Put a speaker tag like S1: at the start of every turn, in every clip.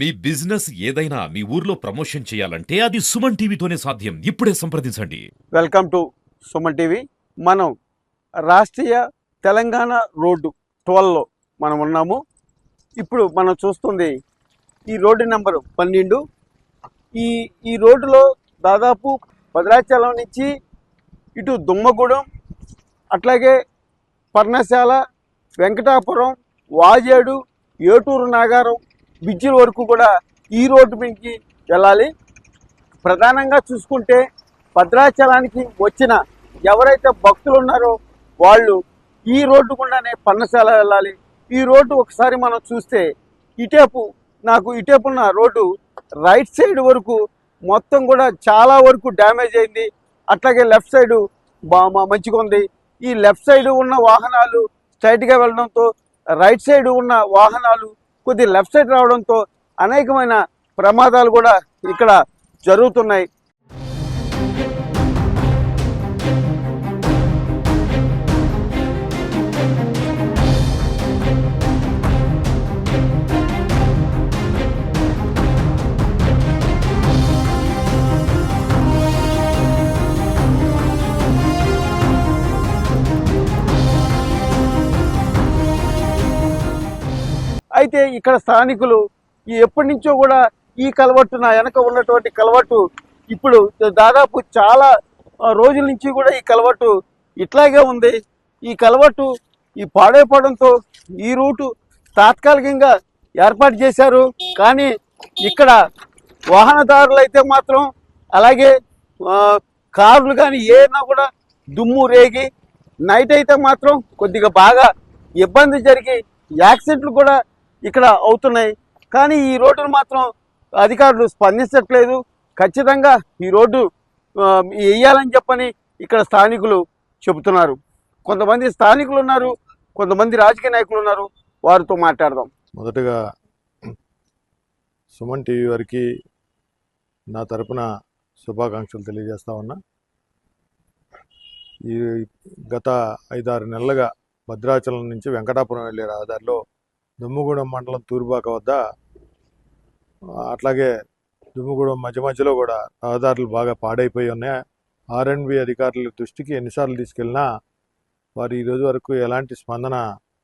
S1: మీ business ఏదైనా మీ ఊర్లో promotion చేయాలంటే అది సుమన్ టీవీతోనే సాధ్యం. ఇప్పుడే సంప్రదించండి.
S2: Welcome to Suman TV. మనం రాష్ట్రీయ తెలంగాణ రోడ్డు ట్వెల్వ్లో మనం ఉన్నాము. ఇప్పుడు మనం చూస్తుంది ఈ రోడ్డు నెంబరు పన్నెండు. ఈ ఈ రోడ్డులో దాదాపు భద్రాచలం నుంచి ఇటు దుమ్మగూడెం అట్లాగే పర్ణశాల వెంకటాపురం వాజేడు ఏటూరు నాగారం బిజ్జిల వరకు కూడా ఈ రోడ్డు మీదకి వెళ్ళాలి. ప్రధానంగా చూసుకుంటే భద్రాచలానికి వచ్చిన ఎవరైతే భక్తులు ఉన్నారో వాళ్ళు ఈ రోడ్డు గుండానే పన్నశాల వెళ్ళాలి. ఈ రోడ్డు ఒకసారి మనం చూస్తే ఇటేపు నాకు ఇటేపు ఉన్న రోడ్డు రైట్ సైడ్ వరకు మొత్తం కూడా చాలా వరకు డ్యామేజ్ అయింది. అట్లాగే లెఫ్ట్ సైడ్ బా మా- మంచిగా ఉంది. ఈ లెఫ్ట్ సైడ్ ఉన్న వాహనాలు స్ట్రైట్గా వెళ్ళడంతో రైట్ సైడ్ ఉన్న వాహనాలు కొద్ది లెఫ్ట్ సైడ్ రావడంతో అనేకమైన ప్రమాదాలు కూడా ఇక్కడ జరుగుతున్నాయి. ఇక్కడ స్థానికులు ఈ ఎప్పటి నుంచో కూడా ఈ కలవట్టు నా వెనక ఉన్నటువంటి కలవట్టు ఇప్పుడు దాదాపు చాలా రోజుల నుంచి కూడా ఈ కలవట్టు ఇట్లాగే ఉంది. ఈ కలవట్టు ఈ పాడైపోవడంతో ఈ రూటు తాత్కాలికంగా ఏర్పాటు చేశారు. కానీ ఇక్కడ వాహనదారులు అయితే మాత్రం అలాగే కార్లు కానీ ఏదైనా కూడా దుమ్ము రేగి నైట్ అయితే మాత్రం కొద్దిగా బాగా ఇబ్బంది జరిగి యాక్సిడెంట్లు కూడా ఇక్కడ అవుతున్నాయి. కానీ ఈ రోడ్డును మాత్రం అధికారులు స్పందించట్లేదు. ఖచ్చితంగా ఈ రోడ్డు వేయాలని చెప్పని ఇక్కడ స్థానికులు చెబుతున్నారు. కొంతమంది స్థానికులు ఉన్నారు కొంతమంది రాజకీయ నాయకులు ఉన్నారు. వారితో మాట్లాడదాం.
S3: మొదటగా సుమన్ టీవీ వారికి నా తరపున శుభాకాంక్షలు తెలియజేస్తా ఉన్నా. ఈ గత ఐదారు నెలలుగా భద్రాచలం నుంచి వెంకటాపురం వెళ్ళే రహదారిలో దుమ్ముగూడెం మండలం తూర్బాక వద్ద అట్లాగే దుమ్ముగూడెం మధ్య మధ్యలో కూడా రహదారులు బాగా పాడైపోయి ఉన్నాయి. ఆర్ఎండ్బి అధికారుల దృష్టికి ఎన్నిసార్లు తీసుకెళ్ళినా వారు ఈరోజు వరకు ఎలాంటి స్పందన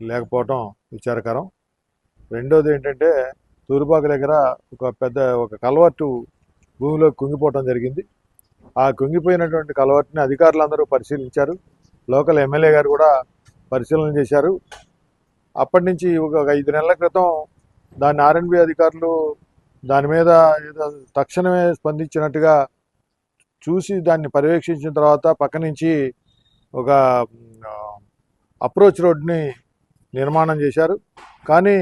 S3: లేకపోవడం విచారకరం. రెండోది ఏంటంటే తూర్పాక దగ్గర ఒక పెద్ద ఒక కలవట్టు భూమిలో కుంగిపోవటం జరిగింది. ఆ కుంగిపోయినటువంటి కలవట్టుని అధికారులందరూ పరిశీలించారు. లోకల్ ఎమ్మెల్యే గారు కూడా పరిశీలన చేశారు. అప్పటి నుంచి ఒక ఐదు నెలల క్రితం దాన్ని ఆర్ఎన్బి అధికారులు దాని మీద ఏదో తక్షణమే స్పందించినట్టుగా చూసి దాన్ని పర్యవేక్షించిన తర్వాత పక్క నుంచి ఒక అప్రోచ్ రోడ్ని నిర్మాణం చేశారు. కానీ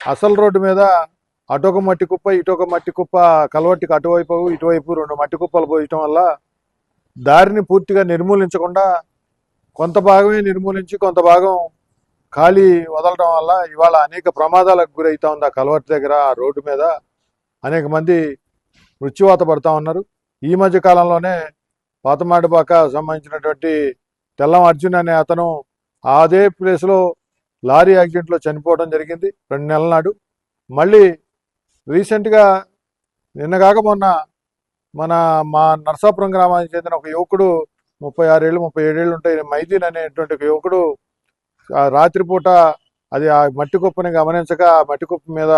S3: అసలు రోడ్డు మీద అటొక మట్టి కుప్ప ఇటొక మట్టి కుప్ప కలవట్టికి అటువైపు ఇటువైపు రెండు మట్టి కుప్పలు పోయటం వల్ల దారిని పూర్తిగా నిర్మూలించకుండా కొంత భాగమే నిర్మూలించి కొంత భాగం ఖాళీ వదలడం వల్ల ఇవాళ అనేక ప్రమాదాలకు గురవుతా ఉంది ఆ కలవట్టి దగ్గర ఆ రోడ్డు మీద. అనేక మంది మృత్యువాత పడతా ఉన్నారు. ఈ మధ్య కాలంలోనే పాతమాడిపాక సంబంధించినటువంటి తెల్లం అర్జున్ అనే అతను అదే ప్లేస్లో లారీ యాక్సిడెంట్లో చనిపోవడం జరిగింది రెండు నెలల నాడు. మళ్ళీ రీసెంట్గా నిన్న కాక మొన్న మన మా నర్సాపురం గ్రామానికి చెందిన ఒక యువకుడు ముప్పై ఆరేళ్ళు ముప్పై ఏడేళ్ళు ఉంటాయి మైదీన్ అనేటువంటి ఒక యువకుడు రాత్రిపూట అది ఆ మట్టి కుప్పని గమనించక ఆ మట్టి కుప్ప మీద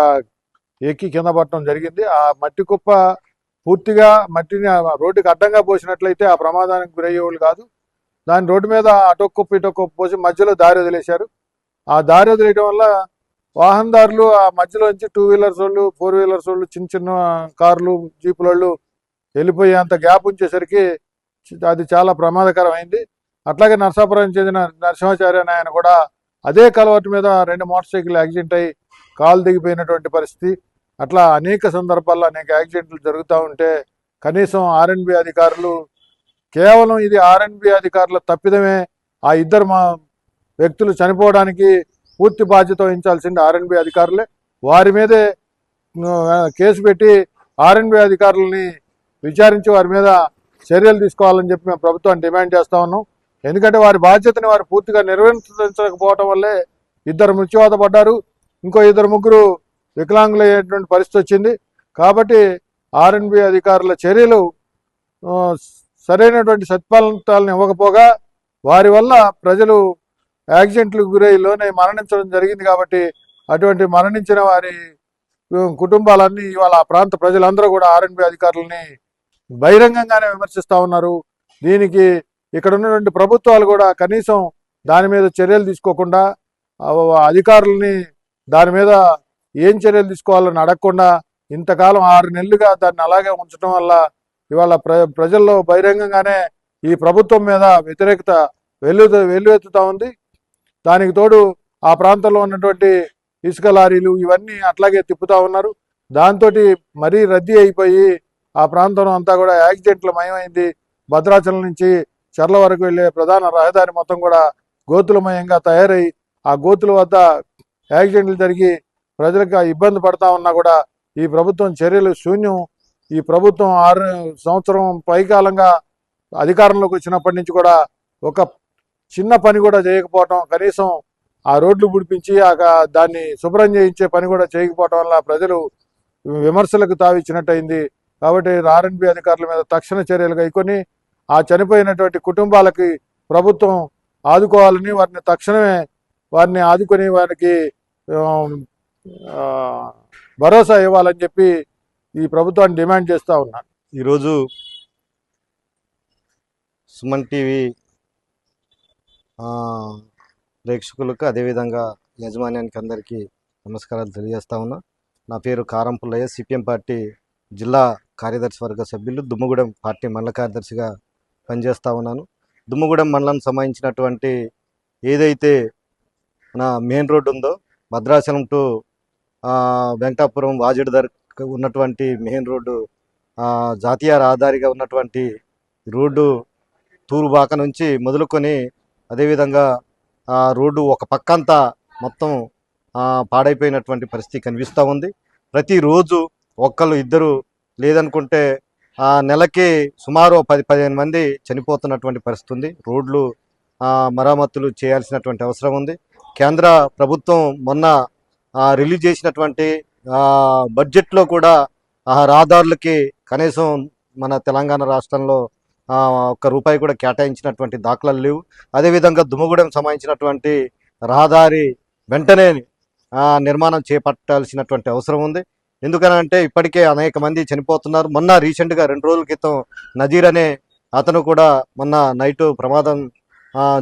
S3: ఎక్కి కింద పడటం జరిగింది. ఆ మట్టి కుప్ప పూర్తిగా మట్టిని రోడ్డుకి అడ్డంగా పోసినట్లయితే ఆ ప్రమాదానికి గురయ్యేవాళ్ళు కాదు. దాని రోడ్డు మీద అటో కుప్ప ఇటో కుప్ప పోసి మధ్యలో దారి వదిలేశారు. ఆ దారి వదిలేయడం వల్ల వాహనదారులు ఆ మధ్యలో నుంచి టూ వీలర్స్ వాళ్ళు ఫోర్ వీలర్స్ వాళ్ళు చిన్న చిన్న కార్లు జీపుల వాళ్ళు వెళ్ళిపోయేంత గ్యాప్ ఉంచేసరికి అది చాలా ప్రమాదకరమైంది. అట్లాగే నర్సాపురం చెందిన నరసింహాచార్య నాయన ఆయన కూడా అదే కలవట్టు మీద రెండు మోటార్ సైకిల్ యాక్సిడెంట్ అయ్యి కాలు దిగిపోయినటువంటి పరిస్థితి. అట్లా అనేక సందర్భాల్లో అనేక యాక్సిడెంట్లు జరుగుతూ ఉంటే కనీసం ఆర్ఎన్బి అధికారులు కేవలం ఇది ఆర్ఎన్బి అధికారుల తప్పిదమే. ఆ ఇద్దరు మా వ్యక్తులు చనిపోవడానికి పూర్తి బాధ్యత వహించాల్సింది ఆర్ఎన్బి అధికారులే. వారి మీదే కేసు పెట్టి ఆర్ఎన్బి అధికారులని విచారించి వారి మీద చర్యలు తీసుకోవాలని చెప్పి మేము ప్రభుత్వాన్ని డిమాండ్ చేస్తా ఉన్నాం. ఎందుకంటే వారి బాధ్యతని వారు పూర్తిగా నిర్వహించకపోవటం వల్లే ఇద్దరు మృత్యువాత పడ్డారు. ఇంకో ఇద్దరు ముగ్గురు వికలాంగులయ్యేటువంటి పరిస్థితి వచ్చింది. కాబట్టి ఆర్ఎన్బి అధికారుల చర్యలు సరైనటువంటి సత్ఫలితాలను ఇవ్వకపోగా వారి వల్ల ప్రజలు యాక్సిడెంట్లకు గురై లోనే మరణించడం జరిగింది కాబట్టి అటువంటి మరణించిన వారి కుటుంబాలన్నీ ఇవాళ ఆ ప్రాంత ప్రజలందరూ కూడా ఆర్ఎన్బి అధికారులని బహిరంగంగానే విమర్శిస్తూ ఉన్నారు. దీనికి ఇక్కడ ఉన్నటువంటి ప్రభుత్వాలు కూడా కనీసం దాని మీద చర్యలు తీసుకోకుండా అధికారులని దాని మీద ఏం చర్యలు తీసుకోవాలని అడగకుండా ఇంతకాలం ఆరు నెలలుగా దాన్ని అలాగే ఉంచడం వల్ల ఇవాళ ప్రజల్లో బహిరంగంగానే ఈ ప్రభుత్వం మీద వ్యతిరేకత వెల్లు వెల్లువెత్తుతూ ఉంది. దానికి తోడు ఆ ప్రాంతంలో ఉన్నటువంటి ఇసుక లారీలు ఇవన్నీ అట్లాగే తిప్పుతా ఉన్నారు. దాంతో మరీ రద్దీ అయిపోయి ఆ ప్రాంతం అంతా కూడా యాక్సిడెంట్ల మయమైంది. భద్రాచలం నుంచి చర్ల వరకు వెళ్ళే ప్రధాన రహదారి మొత్తం కూడా గోతులమయంగా తయారై ఆ గోతుల వద్ద యాక్సిడెంట్లు జరిగి ప్రజలకు ఇబ్బంది పడతా ఉన్నా కూడా ఈ ప్రభుత్వం చర్యలు శూన్యం. ఈ ప్రభుత్వం ఆరు సంవత్సరం పైకాలంగా అధికారంలోకి వచ్చినప్పటి నుంచి కూడా ఒక చిన్న పని కూడా చేయకపోవటం కనీసం ఆ రోడ్లు పుడిపించి ఆ దాన్ని శుభ్రం చేయించే పని కూడా చేయకపోవటం వల్ల ప్రజలు విమర్శలకు తావిచ్చినట్టయింది. కాబట్టి ఆర్ఎన్బి అధికారుల మీద తక్షణ చర్యలు కైకొని ఆ చనిపోయినటువంటి కుటుంబాలకి ప్రభుత్వం ఆదుకోవాలని వారిని తక్షణమే వారిని ఆదుకొని వారికి భరోసా ఇవ్వాలని చెప్పి ఈ ప్రభుత్వాన్ని డిమాండ్ చేస్తూ ఉన్నాను
S4: ఈరోజు సుమన్ టీవీ ప్రేక్షకులకు అదేవిధంగా యాజమాన్యానికి అందరికీ నమస్కారాలు తెలియజేస్తా ఉన్నా. నా పేరు కారం పుల్లయ్య సిపిఎం పార్టీ జిల్లా కార్యదర్శి వర్గ సభ్యులు దుమ్మగూడెం పార్టీ మండల కార్యదర్శిగా పనిచేస్తూ ఉన్నాను. దుమ్మగూడెం మండలం సంబంధించినటువంటి ఏదైతే నా మెయిన్ రోడ్డు ఉందో భద్రాచలం టు వెంకటాపురం వాజుడు దగ్గర ఉన్నటువంటి మెయిన్ రోడ్డు జాతీయ రహదారిగా ఉన్నటువంటి రోడ్డు తూరుబాక నుంచి మొదలుకొని అదేవిధంగా ఆ రోడ్డు ఒక పక్కంతా మొత్తం పాడైపోయినటువంటి పరిస్థితి కనిపిస్తూ ఉంది. ప్రతిరోజు ఒక్కళ్ళు ఇద్దరు లేదనుకుంటే నెలకి సుమారు పది పదిహేను మంది చనిపోతున్నటువంటి పరిస్థితి ఉంది రోడ్లు మరమ్మతులు చేయాల్సినటువంటి అవసరం ఉంది. కేంద్ర ప్రభుత్వం మొన్న రిలీజ్ చేసినటువంటి బడ్జెట్లో కూడా ఆ రహదారులకి కనీసం మన తెలంగాణ రాష్ట్రంలో ఒక్క రూపాయి కూడా కేటాయించినటువంటి దాఖలాలు లేవు. అదేవిధంగా దుమ్మగూడెం సంబంధించినటువంటి రహదారి వెంటనే నిర్మాణం చేపట్టాల్సినటువంటి అవసరం ఉంది. ఎందుకనంటే ఇప్పటికే అనేక మంది చనిపోతున్నారు. మొన్న రీసెంట్గా రెండు రోజుల క్రితం నజీర్ అనే అతను కూడా మొన్న నైట్ ప్రమాదం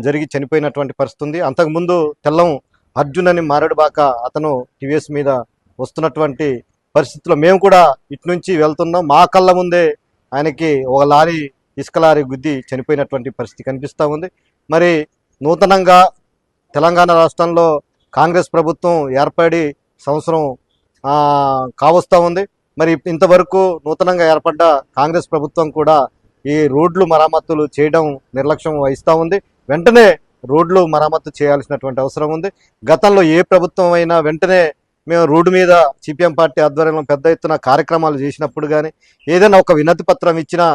S4: జరిగి చనిపోయినటువంటి పరిస్థితి ఉంది. అంతకుముందు తెల్లం అర్జున్ అని మారడుబాక అతను టీవీఎస్ మీద వస్తున్నటువంటి పరిస్థితుల్లో మేము కూడా ఇటు నుంచి వెళ్తున్నాం. మా కళ్ళ ముందే ఆయనకి ఒక లారీ ఇసుక లారీ గుద్ది చనిపోయినటువంటి పరిస్థితి కనిపిస్తూ ఉంది. మరి నూతనంగా తెలంగాణ రాష్ట్రంలో కాంగ్రెస్ ప్రభుత్వం ఏర్పడి సంవత్సరం కావస్తూ ఉంది. మరి ఇంతవరకు నూతనంగా ఏర్పడ్డ కాంగ్రెస్ ప్రభుత్వం కూడా ఈ రోడ్లు మరమ్మతులు చేయడం నిర్లక్ష్యం వహిస్తూ ఉంది. వెంటనే రోడ్లు మరమ్మతు చేయాల్సినటువంటి అవసరం ఉంది. గతంలో ఏ ప్రభుత్వం అయినా వెంటనే మేము రోడ్డు మీద సిపిఎం పార్టీ ఆధ్వర్యంలో పెద్ద ఎత్తున కార్యక్రమాలు చేసినప్పుడు కానీ ఏదైనా ఒక వినతి పత్రం ఇచ్చినా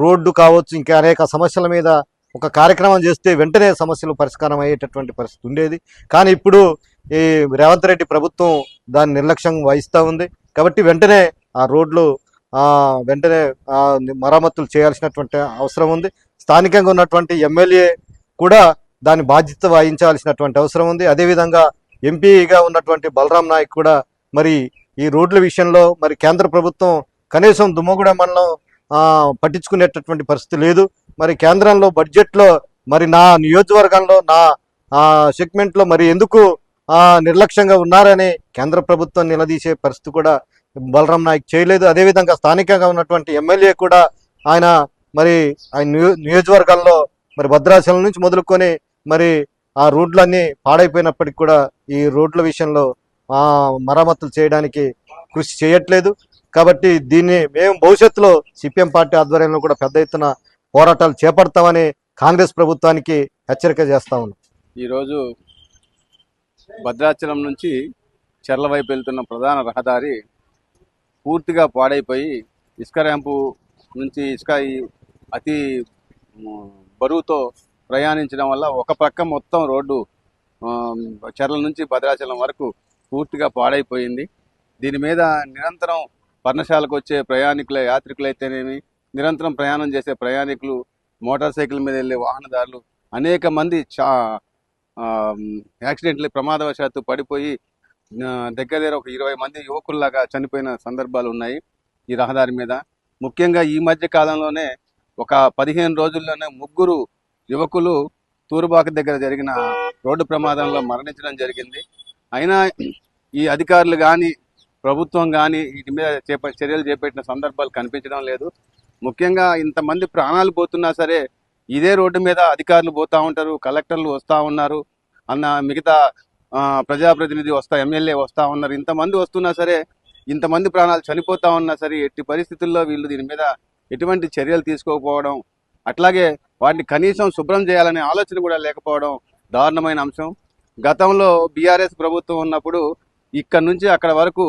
S4: రోడ్డు కావచ్చు ఇంకా అనేక సమస్యల మీద ఒక కార్యక్రమం చేస్తే వెంటనే సమస్యలు పరిష్కారం అయ్యేటటువంటి పరిస్థితి ఉండేది. కానీ ఇప్పుడు ఈ రేవంత్ రెడ్డి ప్రభుత్వం దాన్ని నిర్లక్ష్యం వహిస్తూ ఉంది. కాబట్టి వెంటనే ఆ రోడ్లు వెంటనే మరమ్మతులు చేయాల్సినటువంటి అవసరం ఉంది. స్థానికంగా ఉన్నటువంటి ఎమ్మెల్యే కూడా దాని బాధ్యత వహించాల్సినటువంటి అవసరం ఉంది. అదేవిధంగా ఎంపీగా ఉన్నటువంటి బలరాం నాయక్ కూడా మరి ఈ రోడ్ల విషయంలో మరి కేంద్ర ప్రభుత్వం కనీసం దుమ్మగూడ మండలం పట్టించుకునేటటువంటి పరిస్థితి లేదు. మరి కేంద్రంలో బడ్జెట్లో మరి నా నియోజకవర్గంలో నా సెగ్మెంట్లో మరి ఎందుకు నిర్లక్ష్యంగా ఉన్నారని కేంద్ర ప్రభుత్వం నిలదీసే పరిస్థితి కూడా బలరాం నాయక్ చేయలేదు. అదేవిధంగా స్థానికంగా ఉన్నటువంటి ఎమ్మెల్యే కూడా ఆయన మరి ఆయన నియోజకవర్గాల్లో మరి భద్రాచలం నుంచి మొదలుకొని మరి ఆ రోడ్లన్నీ పాడైపోయినప్పటికి కూడా ఈ రోడ్ల విషయంలో మరమ్మతులు చేయడానికి కృషి చేయట్లేదు. కాబట్టి దీన్ని మేము భవిష్యత్తులో సిపిఎం పార్టీ ఆధ్వర్యంలో కూడా పెద్ద ఎత్తున పోరాటాలు చేపడతామని కాంగ్రెస్ ప్రభుత్వానికి హెచ్చరిక చేస్తా ఉన్నాం.
S5: ఈరోజు భద్రాచలం నుంచి చెర్ల వైపు వెళ్తున్న ప్రధాన రహదారి పూర్తిగా పాడైపోయి ఇసుక ర్యాంపు నుంచి ఇసుక ఈ అతి బరువుతో ప్రయాణించడం వల్ల ఒక పక్క మొత్తం రోడ్డు చెర్ల నుంచి భద్రాచలం వరకు పూర్తిగా పాడైపోయింది. దీని మీద నిరంతరం పర్ణశాలకు వచ్చే ప్రయాణికుల యాత్రికులైతేనేమి నిరంతరం ప్రయాణం చేసే ప్రయాణికులు మోటార్ సైకిల్ మీద వెళ్ళే వాహనదారులు అనేక మంది చా యాక్సిడెంట్లు ప్రమాదవశాత్తు పడిపోయి దగ్గర దగ్గర ఒక ఇరవై మంది యువకుల్లాగా చనిపోయిన సందర్భాలు ఉన్నాయి ఈ రహదారి మీద. ముఖ్యంగా ఈ మధ్య కాలంలోనే ఒక పదిహేను రోజుల్లోనే ముగ్గురు యువకులు తూరుబాక దగ్గర జరిగిన రోడ్డు ప్రమాదంలో మరణించడం జరిగింది. అయినా ఈ అధికారులు కానీ ప్రభుత్వం కానీ వీటి మీద చేప చర్యలు చేపట్టిన సందర్భాలు కనిపించడం లేదు. ముఖ్యంగా ఇంతమంది ప్రాణాలు పోతున్నా సరే ఇదే రోడ్డు మీద అధికారులు పోతా ఉంటారు కలెక్టర్లు వస్తూ ఉన్నారు అన్న మిగతా ప్రజాప్రతినిధి వస్తా ఎమ్మెల్యే వస్తా ఉన్నారు. ఇంతమంది వస్తున్నా సరే ఇంతమంది ప్రాణాలు చనిపోతా ఉన్నా సరే ఎట్టి పరిస్థితుల్లో వీళ్ళు దీని మీద ఎటువంటి చర్యలు తీసుకోకపోవడం అట్లాగే వాటిని కనీసం శుభ్రం చేయాలనే ఆలోచన కూడా లేకపోవడం దారుణమైన అంశం. గతంలో బీఆర్ఎస్ ప్రభుత్వం ఉన్నప్పుడు ఇక్కడ నుంచి అక్కడ వరకు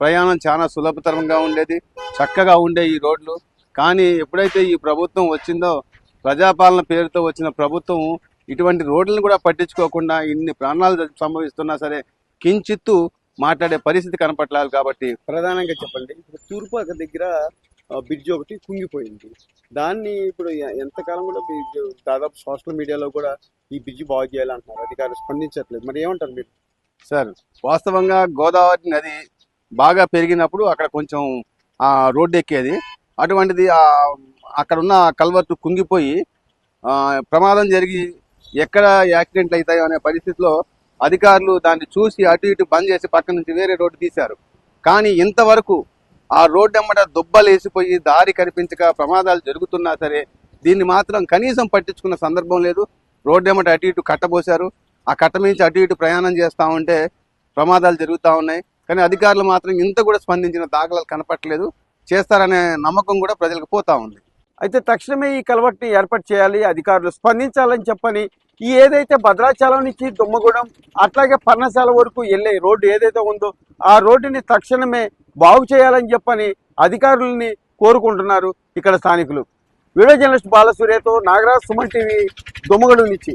S5: ప్రయాణం చాలా సులభతరంగా ఉండేది చక్కగా ఉండే ఈ రోడ్లు. కానీ ఎప్పుడైతే ఈ ప్రభుత్వం వచ్చిందో ప్రజాపాలన పేరుతో వచ్చిన ప్రభుత్వం ఇటువంటి రోడ్లను కూడా పట్టించుకోకుండా ఇన్ని ప్రాణాలు సంభవిస్తున్నా సరే కించిత్తు మాట్లాడే పరిస్థితి కనపట్లేదు కాబట్టి
S2: ప్రధానంగా చెప్పండి. ఇప్పుడు తూర్పాక దగ్గర బ్రిడ్జ్ ఒకటి కుంగిపోయింది. దాన్ని ఇప్పుడు ఎంతకాలం కూడా బ్రిడ్జ్ దాదాపు సోషల్ మీడియాలో కూడా ఈ బ్రిడ్జ్ బాగు చేయాలంటున్నారు. అధికారులు స్పందించట్లేదు. మరి ఏమంటారు మీరు?
S5: సార్ వాస్తవంగా గోదావరి నది బాగా పెరిగినప్పుడు అక్కడ కొంచెం ఆ రోడ్డు ఎక్కేది అటువంటిది ఆ అక్కడ ఉన్న కల్వర్టు కుంగిపోయి ప్రమాదం జరిగి ఎక్కడ యాక్సిడెంట్లు అవుతాయో అనే పరిస్థితిలో అధికారులు దాన్ని చూసి అటు ఇటు బంద్ చేసి పక్క నుంచి వేరే రోడ్డు తీశారు. కానీ ఇంతవరకు ఆ రోడ్డు ఎమ్మట దుబ్బలు వేసిపోయి దారి కనిపించక ప్రమాదాలు జరుగుతున్నా సరే దీన్ని మాత్రం కనీసం పట్టించుకున్న సందర్భం లేదు. రోడ్డు ఎమ్మట అటు ఇటు కట్టబోశారు. ఆ కట్ట మించి అటు ఇటు ప్రయాణం చేస్తూ ఉంటే ప్రమాదాలు జరుగుతూ ఉన్నాయి. కానీ అధికారులు మాత్రం ఇంత కూడా స్పందించిన దాఖలాలు కనపట్లేదు చేస్తారనే నమ్మకం కూడా ప్రజలకు పోతా ఉంది.
S2: అయితే తక్షణమే ఈ కలవట్ని ఏర్పాటు చేయాలి అధికారులు స్పందించాలని చెప్పని ఈ ఏదైతే భద్రాచలం నుంచి దుమ్మగూడెం అట్లాగే పర్ణశాల వరకు వెళ్ళే రోడ్డు ఏదైతే ఉందో ఆ రోడ్డుని తక్షణమే బాగు చేయాలని చెప్పని అధికారులని కోరుకుంటున్నారు ఇక్కడ స్థానికులు. వీడియో జర్నలిస్ట్ బాలసూర్యతో నాగరాజ్ సుమన్ టీవీ దుమ్మగూడెం నుంచి.